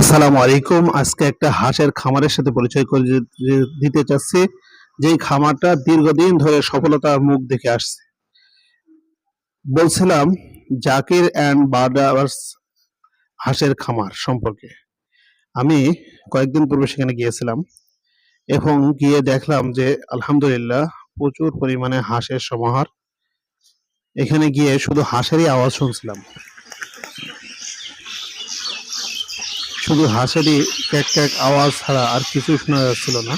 আসসালামু আলাইকুম। আজকে একটা হাঁসের খামারের সাথে পরিচয় করে দিতে চাচ্ছি, যেই খামারটা দীর্ঘদিন ধরে সফলতার মুখ দেখে আসছে। বলছিলাম, জাকির অ্যান্ড বার্ডার্স হাঁসের খামার সম্পর্কে। আমি কয়েকদিন পূর্বে সেখানে গিয়েছিলাম এবং গিয়ে দেখলাম যে, আলহামদুলিল্লাহ, প্রচুর পরিমাণে হাঁসের সমাহার। এখানে গিয়ে শুধু হাঁসেরই আওয়াজ শুনছিলাম। শুধু হাঁসেরই ক্যাক ক্যাক আওয়াজ ছাড়া আর কিছু শোনা যাচ্ছিল না।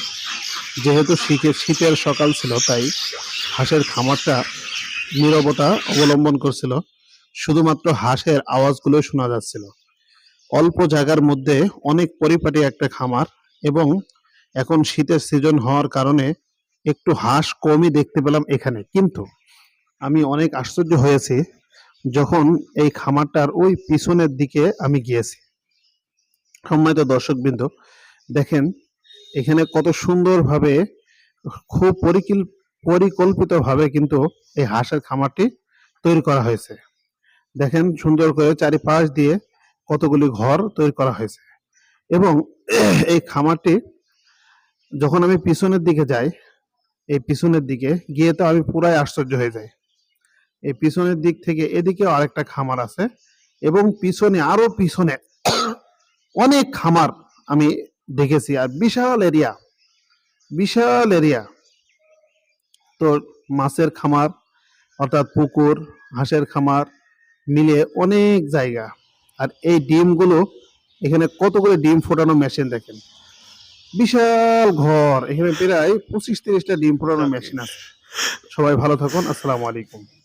যেহেতু শীতের শীতের সকাল ছিল, তাই হাঁসের খামারটা নীরবতা অবলম্বন করছিল। শুধুমাত্র হাঁসের আওয়াজগুলো শোনা যাচ্ছিল। অল্প জায়গার মধ্যে অনেক পরিপাটি একটা খামার এবং এখন শীতের সিজন হওয়ার কারণে একটু হাঁস কমই দেখতে পেলাম এখানে। কিন্তু আমি অনেক আশ্চর্য হয়েছি যখন এই খামারটার ওই পিছনের দিকে আমি গিয়েছি। সম্মানিত দর্শকবৃন্দ, দেখেন, এখানে কত সুন্দরভাবে, খুব পরিকল্প পরিকল্পিতভাবে কিন্তু এই হাঁসের খামারটি তৈরি করা হয়েছে। দেখেন, সুন্দর করে চারিপাশ দিয়ে কতগুলি ঘর তৈরি করা হয়েছে। এবং এই খামারটি যখন আমি পিছনের দিকে যাই, এই পিছনের দিকে গিয়ে তো আমি পুরাই আশ্চর্য হয়ে যাই। এই পিছনের দিক থেকে এদিকেও আরেকটা খামার আছে এবং পিছনে, আরও পিছনে অনেক খামার আমি দেখেছি। আর বিশাল এরিয়া বিশাল এরিয়া তো মাছের খামার, অর্থাৎ পুকুর, হাঁসের খামার মিলে অনেক জায়গা। আর এই ডিমগুলো, এখানে কতগুলো ডিম ফোটানো মেশিন দেখেন? বিশাল ঘর, এখানে প্রায় পঁচিশ তিরিশটা ডিম ফোটানো মেশিন আছে। সবাই ভালো থাকুন, আসসালামু আলাইকুম।